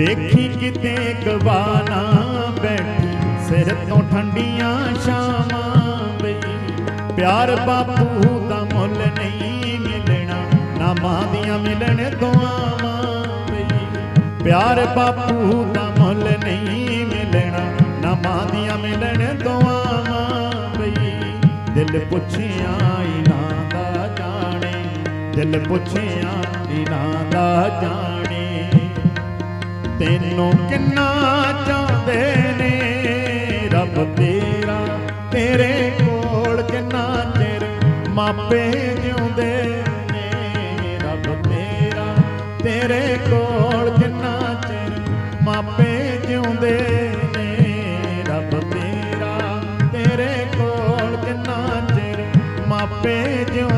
ਵੇਖੀ ਕਿਤੇ ਗਵਾਨਾ ਬੈਠੀ, ਸਿਰ ਤੋਂ ਠੰਡੀਆਂ ਸ਼ਾਮਾਂ ਵੇ। ਪਿਆਰ ਬਾਪੂ ਦਾ ਮੁੱਲ ਨਹੀਂ ਮਿਲਣਾ ਨਾ ਮਾਂ ਦੀਆਂ ਮਿਲਣ ਦੁਆਵਾਂ ਵੇ। ਪਿਆਰ ਬਾਪੂ ਦਾ ਮੁੱਲ ਨਹੀਂ ਮਿਲਣਾ ਨਾ ਮਾਂ ਦੀਆਂ ਮਿਲਣ ਦੁਆਵਾਂ ਵੇ। ਦਿਲ ਪੁੱਛਿਆ ਇਨਾਂ ਦਾ ਜਾਣੇ, ਦਿਲ ਪੁੱਛਿਆ ਇਨਾਂ ਦਾ ਜਾਣੇ। ਤੈਨੂੰ ਕਿੰਨਾ ਚਾਹੁੰਦੇ ਨੇ? ਰੱਬ ਤੇਰਾ, ਤੇਰੇ ਕੋਲ ਕਿੰਨਾ ਚਿਰ ਮਾਪੇ ਜਿਉਂਦੇ ਨੇ? ਰੱਬ ਤੇਰਾ, ਤੇਰੇ ਕੋਲ ਕਿੰਨਾ ਚਿਰ ਮਾਪੇ ਜਿਉਂਦੇ ਨੇ? ਰੱਬ ਤੇਰਾ, ਤੇਰੇ ਕੋਲ ਕਿੰਨਾ ਚਿਰ ਮਾਪੇ ਜਿਉਂਦੇ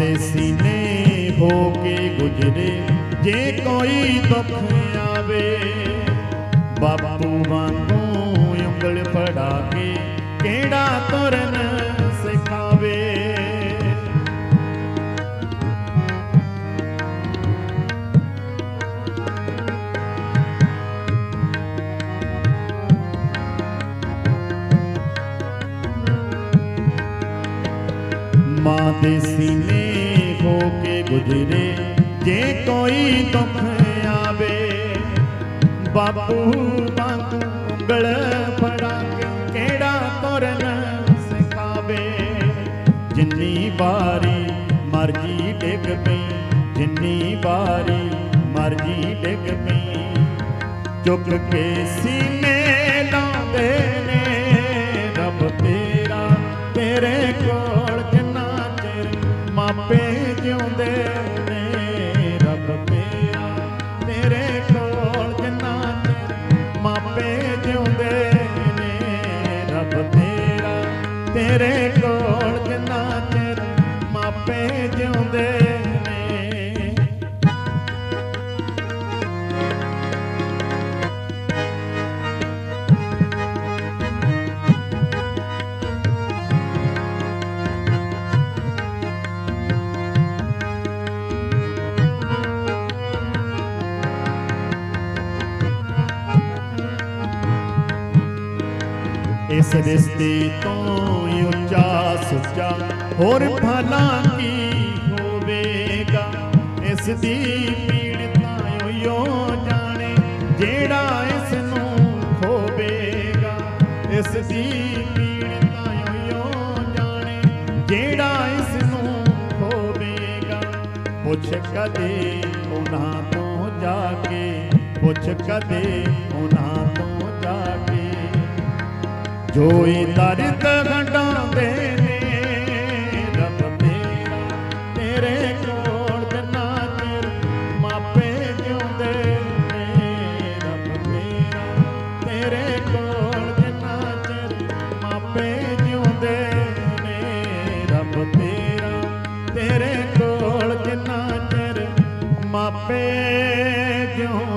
ਦੇ ਸੀਨੇ ਹੋ ਕੇ ਗੁਜਰੇ। ਜੇ ਕੋਈ ਦੁੱਖ ਆਵੇ, ਬਾਪੂ ਵਾਂਗੂ ਉਂਗਲ ਫੜਾ ਕੇ ਕਿਹੜਾ ਤੁਰਨ ਮਾਂ ਦੇ ਸੀਨੇ ਹੋ ਕੇ ਗੁਜਰੇ, ਜੇ ਕੋਈ ਦੁੱਖ ਆਵੇ, ਬਾਪੂ ਵਾਂਗੂ ਉਂਗਲ ਫੜਾ ਕੇ ਕਿਹੜਾ ਤੁਰਨ ਸਿਖਾਵੇ? ਜਿੰਨੀ ਵਾਰੀ ਮਰਜ਼ੀ ਡਿੱਗ ਪਈ, ਜਿੰਨੀ ਵਾਰੀ ਮਰਜ਼ੀ ਡਿੱਗ ਪਈ, ਚੁੱਕ ਕੇ ਸੀਨੇ ਇਸ ਰਿਸ਼ਤੇ ਤੋਂ ਹੀ ਉੱਚਾ ਸੁੱਚਾ, ਹੋਰ ਭਲਾ ਕੀ ਹੋਵੇਗਾ? ਇਸ ਦੀ ਪੀੜ ਤਾਂ ਜਾਣੇ, ਜਿਹੜਾ ਇਸ ਨੂੰ ਖੋਵੇਗਾ। ਇਸ ਦੀ ਪੀੜ ਤਾਂ ਜਾਣੇ, ਜਿਹੜਾ ਇਸ ਨੂੰ ਖੋਵੇਗਾ। ਪੁੱਛ ਕਦੇ ਉਹਨਾਂ ਤੋਂ ਜਾ ਕੇ, ਪੁੱਛ ਕਦੇ ਉਹਨਾਂ ਤੋਂ ਜਾ ਕੇ। ਜੋਈ ਤਰਤ ਘਟਾਉਂਦੇ ਨੇ, ਰੱਬ ਤੇਰੇ ਕੋਲ ਦਿਨਾ ਮਾਪੇ ਜਿਉਂਦੇ ਨੇ, ਰੱਬ ਤੇਰੇ ਕੋਲ ਦਿਨਾ ਚਿਰ ਮਾਪੇ ਜਿਉਂਦੇ ਨੇ, ਰੱਬ ਤੇਰੇ ਕੋਲ ਦਿਨਾ ਮਾਪੇ ਜਿਉਂਦੇ